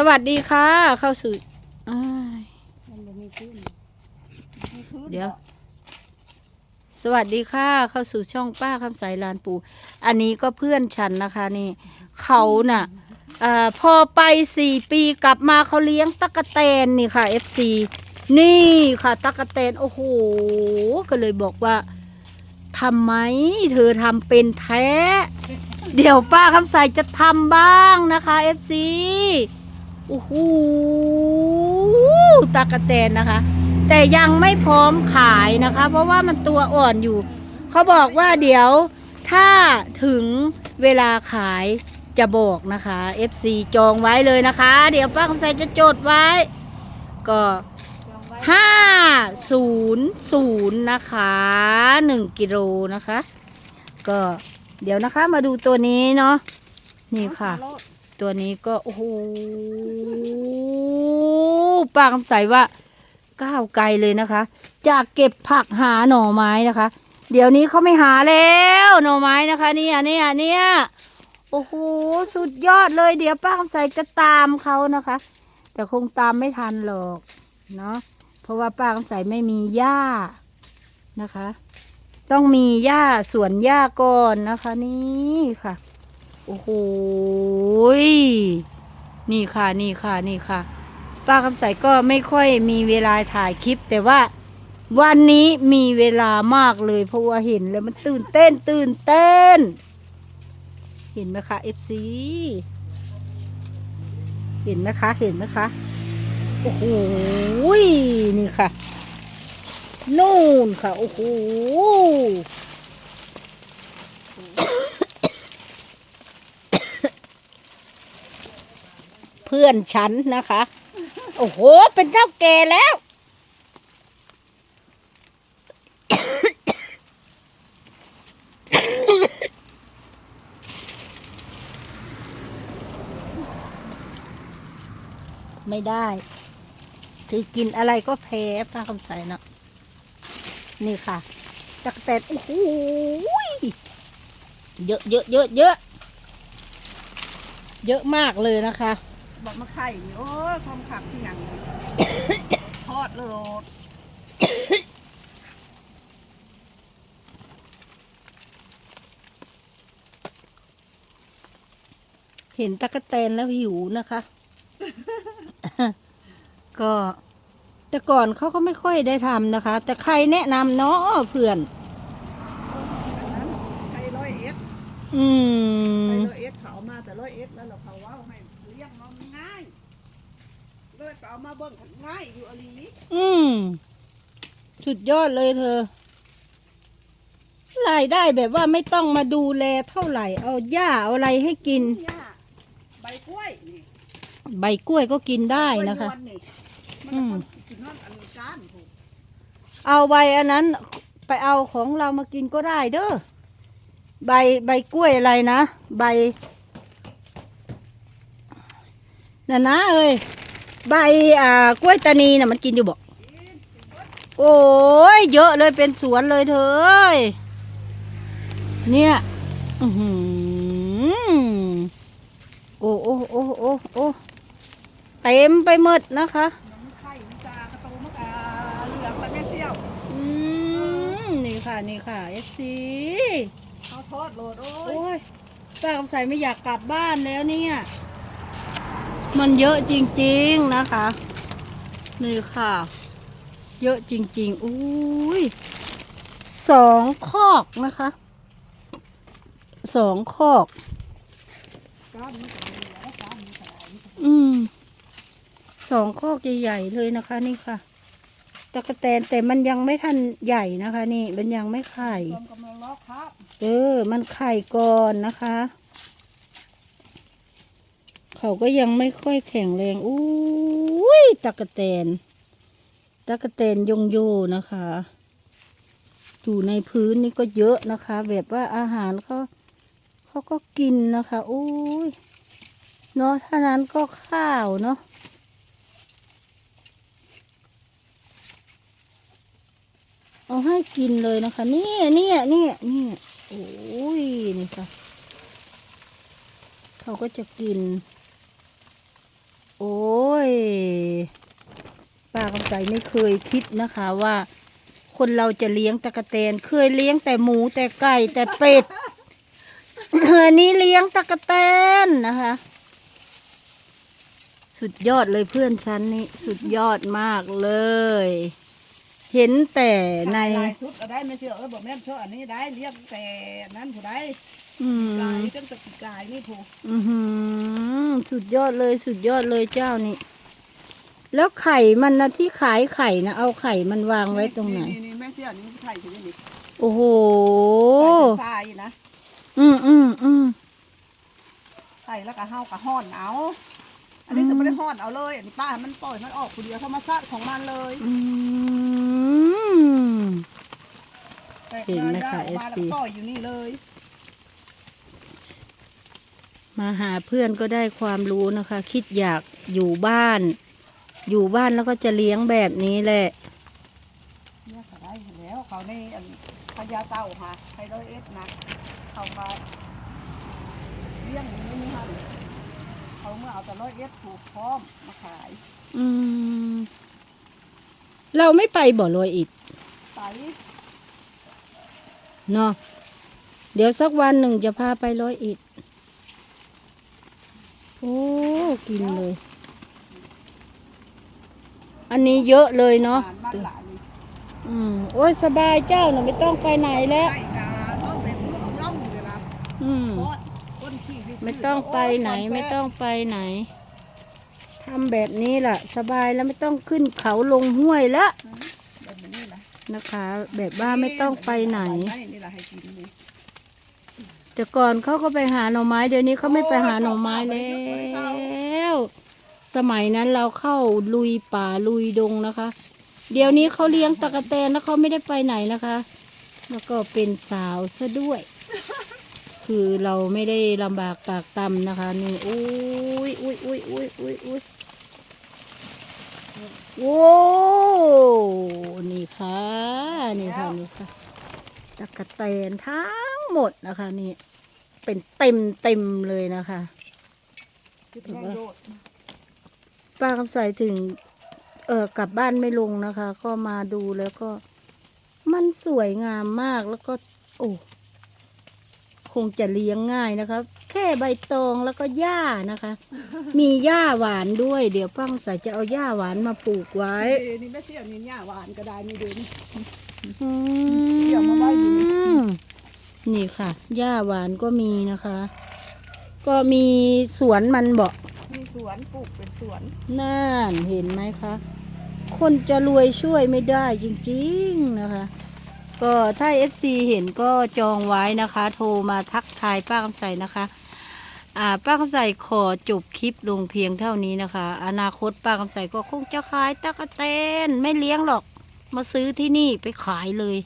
สวัสดีค่ะ เข้าสู่อ้ายมันบ่มีพื้นมีพื้นเดี๋ยว สวัสดีค่ะ เข้าสู่ช่องป้าคำใสลานปูอันนี้ก็เพื่อนฉันนะคะนี่ เขาน่ะเอ่อพอไปสี่ปีกลับมาเขาเลี้ยงตะกะแตนนี่ค่ะ FC นี่ค่ะตะกะแตนโอ้โห ก็เลยบอกว่าทำไมเธอทำเป็นแท้ เดี๋ยวป้าคำใสจะทำบ้างนะคะ FC โอ้โหตะกะแตนนะคะ แต่ยังไม่พร้อมขายนะคะ เพราะว่ามันตัวอ่อนอยู่ เขาบอกว่าเดี๋ยวถ้าถึงเวลาขายจะบอกนะคะ FC จองไว้เลยนะคะ เดี๋ยวป้าคำใสจะจดไว้ ก็ห้าศูนย์ศูนย์นะคะหนึ่งกิโลนะคะ ก็เดี๋ยวนะคะมาดูตัวนี้เนาะนี่ค่ะ ตัวนี้ก็โอ้โหป้าคำใสว่าก้าวไกลเลยนะคะ จากเก็บผักหาหน่อไม้นะคะ เดี๋ยวนี้เขาไม่หาแล้วหน่อไม้นะคะเนี่ยเนี่ยเนี่ยโอ้โหสุดยอดเลยเดี๋ยวป้าคำใสจะตามเขานะคะ แต่คงตามไม่ทันหรอกเนาะเพราะว่าป้าคำใสไม่มีหญ้านะคะ ต้องมีหญ้าสวนหญ้าก่อนนะคะนี่ค่ะ โอ้โหนี่ค่ะนี่ค่ะนี่ค่ะ ป้าคำใสก็ไม่ค่อยมีเวลาถ่ายคลิป แต่ว่าวันนี้มีเวลามากเลยเพราะว่าเห็นแล้วมันตื่นเต้นตื่นเต้น เห็นไหมคะ FC เห็นไหมคะ เห็นไหมคะ โอ้โห นี่ค่ะ นู่นค่ะ โอ้โห เพื่อนฉันนะคะ โอ้โห เป็นเจ้าแก่แล้ว ไม่ได้ คือกินอะไรก็แพ้ป้าคำใสเนาะนี่ค่ะจักรแตนโอ้โหเยอะเยอะเยอะเยอะเยอะมากเลยนะคะ บอกมาไข่นี่โอ้ยความขับที่หยังทอดโลดเห็นตะกะแตนแล้วหิวนะคะ ก็แต่ก่อนเขาก็ไม่ค่อยได้ทำนะคะ แต่ใครแนะนำเนาะเพื่อนอันนั้นไข่ร้อยเอ็ดอืม ไข่ร้อยเอ็ดเขาเอามาแต่ร้อยเอ็ดแล้วเราเขาว่าให้เลี้ยงมันง่ายเลยไปเอามาเบิ่งง่ายอยู่อลีอืมสุดยอดเลยเธอรายได้แบบว่าไม่ต้องมาดูแลเท่าไหร่ เอาหญ้าเอาอะไรให้กิน หญ้าใบกล้วยนี่ใบกล้วยก็กินได้นะคะ กล้วยนวลนี่มันอืมก็กินนอนอันก้านผูกเอาใบอันนั้น ไปเอาของเรามากินก็ได้เด้อใบใบกล้วยอะไรนะ ใบ น่ะนะเอ้ยใบอ่ากล้วยตานีน่ะมันกินอยู่บอกโอ้ยเยอะเลยเป็นสวนเลยเธอเอ้ยเนี่ยอือหือโอ้โอ้โอ้โอ้โอ้เต็มไปหมดนะคะมันไข่มันกากระโตมันกาเหลืองแล้วแม่เสี่ยวอืมนี่ค่ะนี่ค่ะเอฟซีเอาทอดโลดโอ้โอ้ยยป้าคำใสไม่อยากกลับบ้านแล้วเนี่ย มันเยอะจริงๆนะคะ นี่ค่ะ เยอะจริงๆอุ้ยสองคอกนะคะสองคอกก้านมันก็มีแล้วก้านมันก็มีอืมสองคอกใหญ่ๆเลยนะคะ นี่ค่ะตะกะแตนแต่มันยังไม่ทันใหญ่นะคะ นี่มันยังไม่ไข่ต้มกำลังลอกครับเออ มันไข่ก่อนนะคะ เขาก็ยังไม่ค่อยแข็งแรงอุ้ยตะกะแตนตะกะแตนยงโยนะคะ อยู่ในพื้นนี่ก็เยอะนะคะ แบบว่าอาหารเขาเขาก็กินนะคะอุ้ยเนาะถ้านั้นก็ข้าวเนาะเอาให้กินเลยนะคะ นี่นี่นี่นี่โอ้ยนี่ค่ะ เขาก็จะกิน โอ้ยป้าคำใสไม่เคยคิดนะคะว่า คนเราจะเลี้ยงตะกะแตน เคยเลี้ยงแต่หมูแต่ไก่แต่เป็ดอันนี้เลี้ยงตะกะแตนนะคะ สุดยอดเลยเพื่อนฉันนี่สุดยอดมากเลย เห็นแต่ในสุดอาได้ไม่เชื่อเออบอกแม่เชื่ออันนี้ได้เรียกแต่นั้นผู้ใด อืมกายตั้งแต่ปีกายนี่ผู้อือหือสุดยอดเลยสุดยอดเลยเจ้านี่ แล้วไข่มันนะที่ขายไข่นะเอาไข่มันวางไว้ตรงไหน นี่นี่แม่เชื่อนี่มันไข่ถึงนี่โอ้โหไข่ทรายนะอืมอืมอืมไข่แล้วก็เฮากับห่อนเอาอันนี้จะไม่ได้ห่อนเอาเลย อันนี้ป้าให้มันปล่อยมันออกคนเดียวธรรมชาติของมันเลยอืมแต่เห็นไหมคะออกมาแล้ว FC ปล่อยอยู่นี่เลย มาหาเพื่อนก็ได้ความรู้นะคะ คิดอยากอยู่บ้าน อยู่บ้านแล้วก็จะเลี้ยงแบบนี้แหละเนี่ยก็ได้อยู่แล้วเขาในอันพญาเต่าค่ะไฮโดรเอสนะเขามาเลี้ยงอย่างนี้นี่ฮะเขาเมื่อเอาแต่ร้อยเอสถูกพร้อมมาขาย อืม เราไม่ไปบ่อลอยอิดไปเนาะเดี๋ยวสักวันหนึ่งจะพาไปร้อยอิด โอ้ กินเลย อันนี้เยอะเลยเนาะหลานบ้านหลานนี่อืม โอ้ยสบายเจ้าน่ะไม่ต้องไปไหนแล้วไก่กาต้องไปมือเอาล่องเดี๋ยวละอืม เพราะก้นขี้ดื้ไม่ต้องไปไหนไม่ต้องไปไหนทำแบบนี้ล่ะ สบายแล้วไม่ต้องขึ้นเขาลงห้วยแล้วแบบนี้แหละนะคะ แบบว่าไม่ต้องไปไหน นี่แหละให้กินนี่ แต่ก่อนเขาก็ไปหาหน่อไม้เดี๋ยวนี้เขาไม่ไปหาหน่อไม้แล้ว สมัยนั้นเราเข้าลุยป่าลุยดงนะคะ เดี๋ยวนี้เขาเลี้ยงตะกะแตนแล้วเขาไม่ได้ไปไหนนะคะ แล้วก็เป็นสาวซะด้วย คือเราไม่ได้ลำบากตากตำนะคะนี่อุ้ยอุ้ยอุ้ยอุ้ยอุ้ยอุ้ยโอ้นี่ค่ะ นี่ค่ะ นี่ค่ะตะกะแตนทั้ง หมดนะคะนี่เป็นเต็มเต็มเลยนะคะคือแม่โยดป้าคำใสถึง เออกลับบ้านไม่ลงนะคะ ก็มาดูแล้วก็ มันสวยงามมากแล้วก็ โอ้คงจะเลี้ยงง่ายนะคะ แค่ใบตองแล้วก็หญ้านะคะ มีหญ้าหวานด้วย เดี๋ยวป้าคำใสจะเอาหญ้าหวานมาปลูกไว้เอ้นี่แม่เสี่ยวนี่หญ้าหวานก็ได้นี่เดิน อืม เดี๋ยวมาไว้อยู่นี่ นี่ค่ะหญ้าหวานก็มีนะคะ ก็มีสวนมันบอกมีสวนปลูกเป็นสวนน่านเห็นไหมคะ คนจะรวยช่วยไม่ได้จริงๆนะคะ ก็ถ้า FC เห็นก็จองไว้นะคะ โทรมาทักทายป้าคำใสนะคะอ่าป้าคำใสขอจบคลิปลงเพียงเท่านี้นะคะ อนาคตป้าคำใสก็คงจะขายตะกะแตนไม่เลี้ยงหรอก มาซื้อที่นี่ไปขายเลย